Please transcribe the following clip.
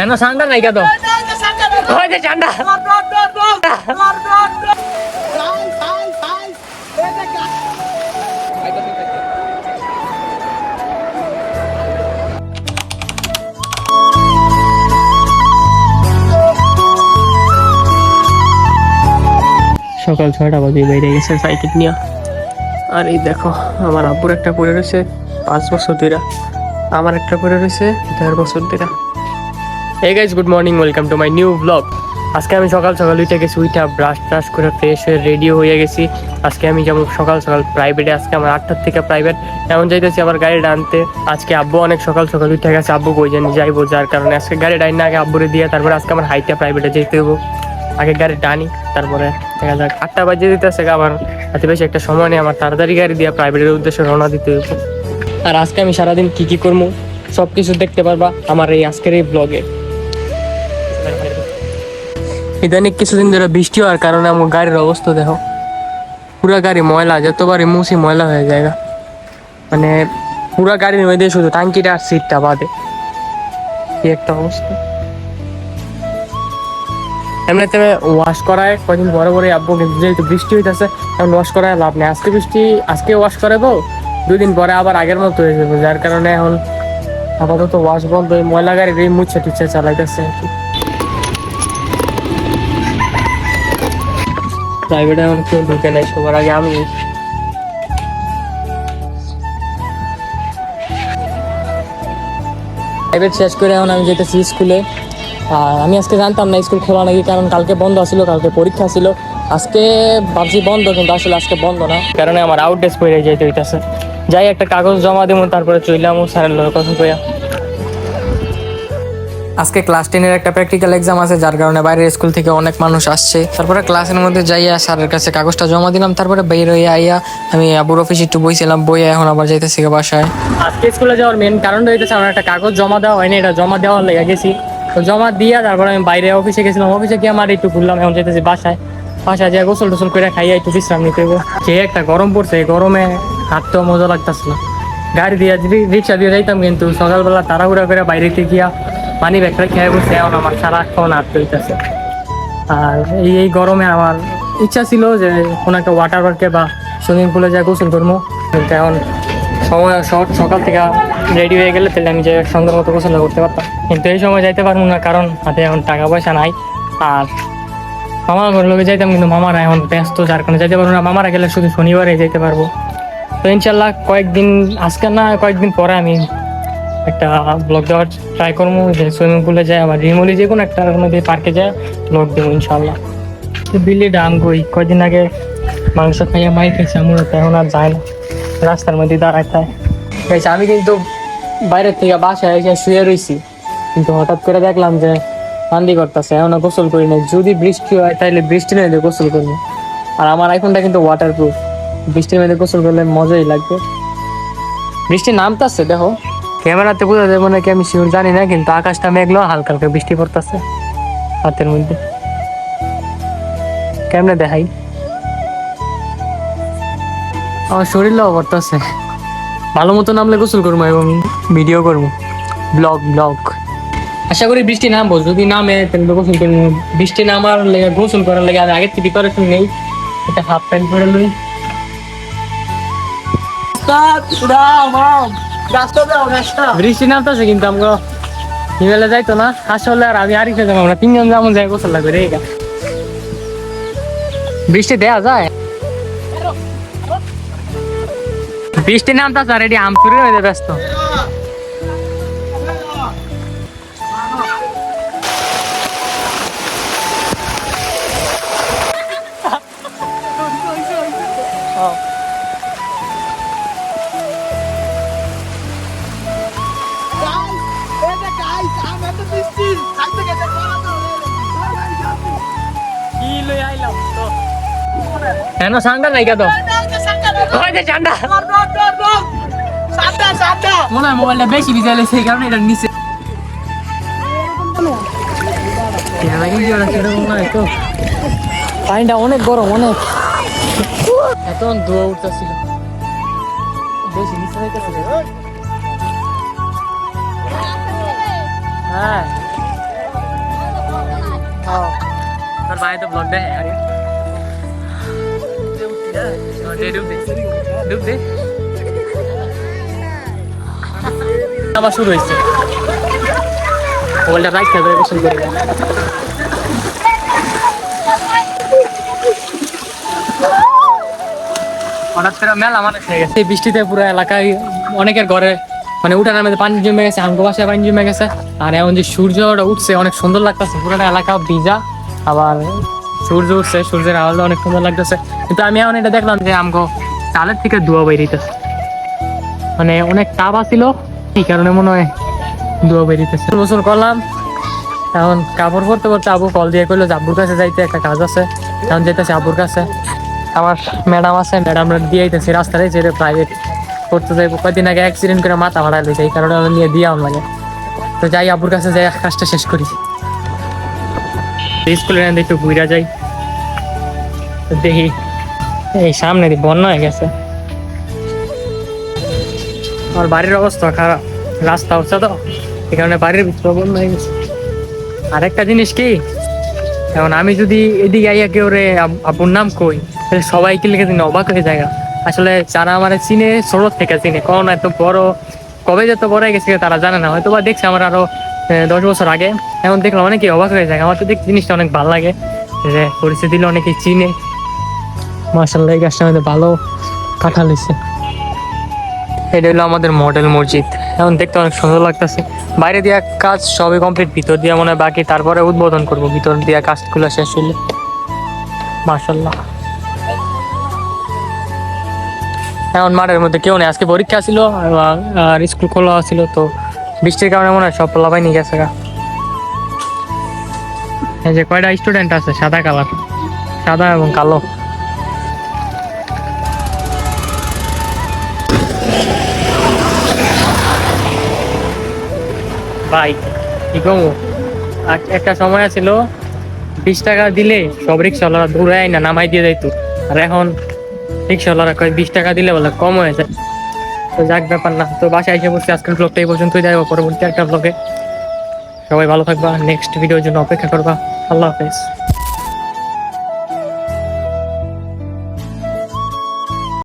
কেন ঠান্ডা নাই কেন? ওই সকাল ছয়টা বাজে বাইরে গেছে সাইকেল নিয়ে। আর এই দেখো, আমার আব্বুর একটা পড়ে রয়েছে, পাঁচ বছর ধরে আমার একটা পড়ে রয়েছে, দেড় বছর ধরে এই guys good morning welcome to my new blog আজকে আমি সকাল সকাল উঠে গেছি উইটা ব্রাশ ট্রাশ করে ফ্রেশ হয়ে রেডি হয়ে গেছি। আজকে আমি যেমন সকাল সকাল প্রাইভেটে আজকে আমার আটটার থেকে প্রাইভেট এমন যাইতেছি আবার গাড়িটা আনতে আজকে আব্বু অনেক সকাল সকাল উঠে গেছে, আব্বু কই জানি যাইবো, যার কারণে আজকে গাড়িটা না, আগে আব্বুরে দিয়ে তারপরে আজকে আমার হাইটে প্রাইভেটে যেতে হব আগে গাড়ি টানি, তারপরে দেখা যাক। আটটা বাজে দিতেছে আবার হাতে বেশি একটা সময় নেই, আমার তাড়াতাড়ি গাড়ি দিয়ে প্রাইভেটের উদ্দেশ্যে রওনা দিতে হইব। আর আজকে আমি সারাদিন কি কি করব সব কিছু দেখতে পারবা আমার এই আজকের এই ব্লগে ইদানিং কিছুদিন ধরে বৃষ্টি হওয়ার কারণে আমার গাড়ির অবস্থা দেখো। পুরা গাড়ি ময়লা, যতবারই মুছি ময়লা হয়ে যায় গা। মানে পুরা গাড়ির মধ্যে শুধু টাঙ্কিটা আর সিটটা বাদে। কি একটা অবস্থা। এমনিতে ওয়াশ করায়, কদিন বড় বড় আব্বু কিন্তু যেহেতু বৃষ্টি হইতেছে, এখন ওয়াশ করায় লাভ নেই। আজকে বৃষ্টি, আজকে ওয়াশ করে তো দুই দিন পরে আবার আগের মতো হয়ে যাবে। যার কারণে এখন আপাতত ওয়াশ বন্ধ ওই ময়লা গাড়ির এই মুচ্ছে টুচ্ছে চালাইতেছে আর কি। প্রাইভেটে এখন কেউ ঢুকে নাই, সবার আগে আমি। প্রাইভেট শেষ করে এখন আমি যেতেছি স্কুলে। আর আমি আজকে জানতাম না, স্কুল খোলা নাকি, কারণ কালকে বন্ধ ছিল, কালকে পরীক্ষা ছিল। আজকে ভাবছি বন্ধ, কিন্তু আসলে আজকে বন্ধ না। কারণে আমার আউট ডেস করে যাইতে হইতাছে। যাই একটা কাগজ জমা দেবো তারপরে চইলাম, স্যারের কথা কইয়া। আজকে ক্লাস টেনের একটা প্র্যাকটিক্যাল এক্সাম আছে, যার কারণে বাইরের স্কুল থেকে অনেক মানুষ আসছে। তারপরে ক্লাসের মধ্যে যাইয়া স্যারের কাছে কাগজটা জমা দিলাম, তারপরে বের হয়ে আইয়া আমি আবুর অফিসে একটু বইছিলাম, বইয়ে এখন আবার যাইতেছি বাসায়। আজকে স্কুলে যাওয়ার মেন কারণ হইতেছে আমার একটা কাগজ জমা দেওয়া হয়নি, এটা জমা দেওয়ার লেগে গেছি। তো জমা দিয়া তারপরে আমি বাইরে অফিসে গেছিলাম অফিসে গিয়ে আমার একটু ঘুরলাম, এখন যেতেছি বাসায়। বাসায় যা গোসল টোসল করে খাইয়া একটু বিশ্রাম নিতে যে একটা গরম পড়ছে গরমে হাঁটতেও মজা লাগতেছে না গাড়ি দিয়ে রিক্সা দিয়ে যাইতাম কিন্তু সকালবেলা তাড়াহুড়া করে বাইরেতে গিয়া পানি ব্যাগটা খেয়ে বসে এখন আমার সারাক্ষণ হাঁটতে হইতেছে আর এই এই গরমে আমার ইচ্ছা ছিল যে কোনো একটা ওয়াটার পার্কে বা সুইমিং পুলে যা গোসল করব। কিন্তু এখন সময় সকাল থেকে রেডি হয়ে গেলে তাহলে আমি যে সুন্দর মতো গোসল করতে পারতাম। কিন্তু এই সময় যাইতে পারব না কারণ হাতে এখন টাকা পয়সা নাই। আর মামার ঘর লোকে যাইতাম কিন্তু মামারা এখন ব্যস্ত, যার কারণে যাইতে পারব না। মামারা গেলে শুধু শনিবারে যেতে পারব। তো ইনশাল্লাহ কয়েকদিন আজকে না, কয়েকদিন পরে আমি একটা ব্লগ দেওয়ার ট্রাই করব, যে সুইমিং পুলে যায় আবার রিমলি যে কোনো একটা মধ্যে পার্কে যায় ব্লগ দেবো ইনশাল্লাহ বিলি ডাম কই কয়দিন আগে মাংস খাইয়া মাই খেয়েছে আমরা তো এখন আর যায় না, রাস্তার মধ্যে দাঁড়ায় গেছে আমি কিন্তু বাইরের থেকে বাসায় এসে শুয়ে রইছি, কিন্তু হঠাৎ করে দেখলাম যে বান্দি করতেছে, এখন গোসল করি নাই। যদি বৃষ্টি হয় তাহলে বৃষ্টি নয় গোসল করব। আর আমার আইফোনটা কিন্তু ওয়াটার প্রুফ বৃষ্টির মধ্যে গোসল করলে মজাই লাগবে। বৃষ্টি নামতাছে, দেখো। ক্যামেরাতে বোঝা যাবে নাকি আমি শিওর জানি না কিন্তু আকাশটা মেঘলো হালকা হালকা বৃষ্টি পড়তেছে হাতের মধ্যে। কেমনে দেখাই? আমার শরীরটাও পড়তেছে। ভালো মতো নামলে গোসল করব এবং ভিডিও করব। ব্লগ ব্লগ আশা করি বৃষ্টি নামবো যদি নামে তাহলে গোসল করব। বৃষ্টি নামার লেগে গোসল করার লেগে আমি আগের থেকে প্রিপারেশন নেই। একটা হাফ প্যান্ট পরে লই। বৃষ্টি নামতেছে কিন্তু আমরা হিমেলে যাইতো না। আসলে আর আমি আরিফে যাব আমরা তিনজন যাব, যাই গোসল লাগবে রে। বৃষ্টি দেয়া যায়? বৃষ্টি নামতেছে আর এটি আমচুরি হয়ে ব্যস্ত। কেন সান্ডা নাই কেন ওই যে সান্ডা মনে হয় মোবাইলটা বেশি ভিজাইলে সেই কারণে এটা নিচে পানিটা অনেক গরম অনেক এত ধোয়া উঠতেছিল বেশি নিচে যাইতেছিল হ্যাঁ ভাই তো ব্লগ দেয় আবার শুরু হয়েছে। রাইট করে হঠাৎ মেলা বৃষ্টিতে পুরো এলাকায় অনেকের ঘরে মানে উঠানের মধ্যে পানি জমে গেছে আমগো বাসায় পানি জমে গেছে। আর এখন যে সূর্যটা উঠছে, অনেক সুন্দর লাগতেছে। পুরোটা এলাকা ভিজা। আবার সূর্য উঠছে, সূর্যের আওয়াজটা অনেক সুন্দর লাগতেছে। কিন্তু আমি এখন এটা দেখলাম যে আমগো চালের থেকে ধোয়া বেরিয়েছে মানে অনেক তাপ আছিল, এই কারণে মনে হয় ধোয়া বেরিয়েছে গোসল করলাম, এখন কাপড় পরতে পরতে আবু কল দিয়ে কইলো যে আব্বুর কাছে যাইতে একটা কাজ আছে। এখন যেতেছে আব্বুর কাছে। আমার ম্যাডাম আছে ম্যাডামরা দিয়ে আইতেছি রাস্তায়, যে প্রাইভেট করতে যাইবো। কয়েকদিন আগে অ্যাক্সিডেন্ট করে মাথা ভাড়া লইছে, এই কারণে আমি নিয়ে দিয়ে লাগে। তো যাই আব্বুর কাছে যাই, কাজটা শেষ করি। স্কুলের এখান একটু ঘুরা যাই। দেখি, এই সামনে বন্যা হয়ে গেছে। আমার বাড়ির অবস্থা খারাপ, রাস্তা হচ্ছে তো, এই কারণে বাড়ির ভিতরে বন্যা হয়ে গেছে। আরেকটা জিনিস কি, এখন আমি যদি এদিকে আইয়া কেউ রে আব্বুর নাম কই, তাহলে সবাই কি লিখে দিন অবাক হয়ে যায় আসলে যারা আমার চিনে, ছোট থেকে চিনে কখন এত বড়, কবে যে এত বড় হয়ে গেছে তারা জানে না হয়তো বা দেখছে আমার আরও দশ বছর আগে। এখন দেখলাম অনেকে অবাক হয়ে যায়। আমার তো দেখ জিনিসটা অনেক ভালো লাগে। যে পরিস্থিতি অনেকে চিনে। মার্শাল্লাহ এই গাছটা আমাদের ভালো কাঁঠাল হয়েছে। এটা হলো আমাদের মডেল মসজিদ। এখন দেখতে অনেক সুন্দর লাগতেছে। বাইরে দিয়া কাজ সবই কমপ্লিট ভিতর দিয়া মনে হয় বাকি। তারপরে উদ্বোধন করব। ভিতর দিয়া কাজগুলো শেষ হইলে। মার্শাল্লাহ এখন মাঠের মধ্যে কেউ নেই। আজকে পরীক্ষা ছিল আর স্কুল খোলা ছিল, তো বৃষ্টির কারণে মনে হয় সব পোলাপাই নিয়ে গেছে গা। এই যে কয়টা স্টুডেন্ট আছে? সাদা কালার সাদা এবং কালো। ভাই, কি কমু? একটা সময় ছিল বিশ টাকা দিলে সব রিক্সাওয়ালারা দৌড়ায় না, নামাই দিয়ে যাইতো। আর এখন রিক্সাওয়ালারা কয়, বিশ টাকা দিলে বলে কম হয়ে যায়। তো যাক, ব্যাপার না। তো বাসায় এসে বসে আজকের ব্লগটা এই পর্যন্তই। যাব পরবর্তী একটা ব্লগে সবাই ভালো থাকবা। নেক্সট ভিডিওর জন্য অপেক্ষা করবা। আল্লাহ হাফেজ।